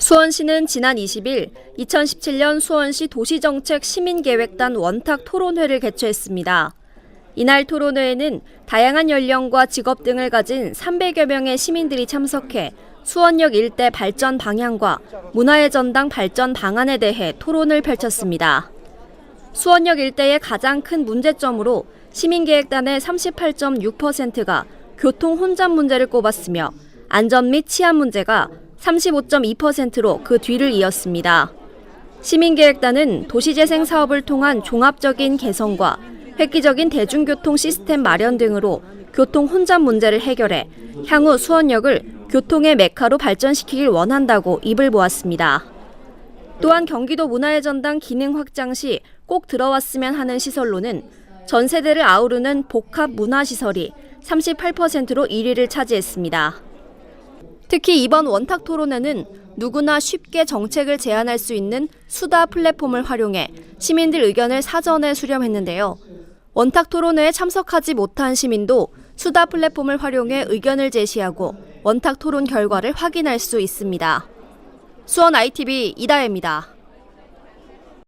수원시는 지난 20일 2017년 수원시 도시정책 시민계획단 원탁 토론회를 개최했습니다. 이날 토론회에는 다양한 연령과 직업 등을 가진 300여 명의 시민들이 참석해 수원역 일대 발전 방향과 문화의 전당 발전 방안에 대해 토론을 펼쳤습니다. 수원역 일대의 가장 큰 문제점으로 시민계획단의 38.6%가 교통 혼잡 문제를 꼽았으며 안전 및 치안 문제가 35.2%로 그 뒤를 이었습니다. 시민계획단은 도시재생 사업을 통한 종합적인 개선과 획기적인 대중교통 시스템 마련 등으로 교통 혼잡 문제를 해결해 향후 수원역을 교통의 메카로 발전시키길 원한다고 입을 모았습니다. 또한 경기도 문화의 전당 기능 확장 시 꼭 들어왔으면 하는 시설로는 전 세대를 아우르는 복합 문화시설이 38%로 1위를 차지했습니다. 특히 이번 원탁 토론회는 누구나 쉽게 정책을 제안할 수 있는 수다 플랫폼을 활용해 시민들 의견을 사전에 수렴했는데요. 원탁 토론회에 참석하지 못한 시민도 수다 플랫폼을 활용해 의견을 제시하고 원탁 토론 결과를 확인할 수 있습니다. 수원 ITV 이다혜입니다.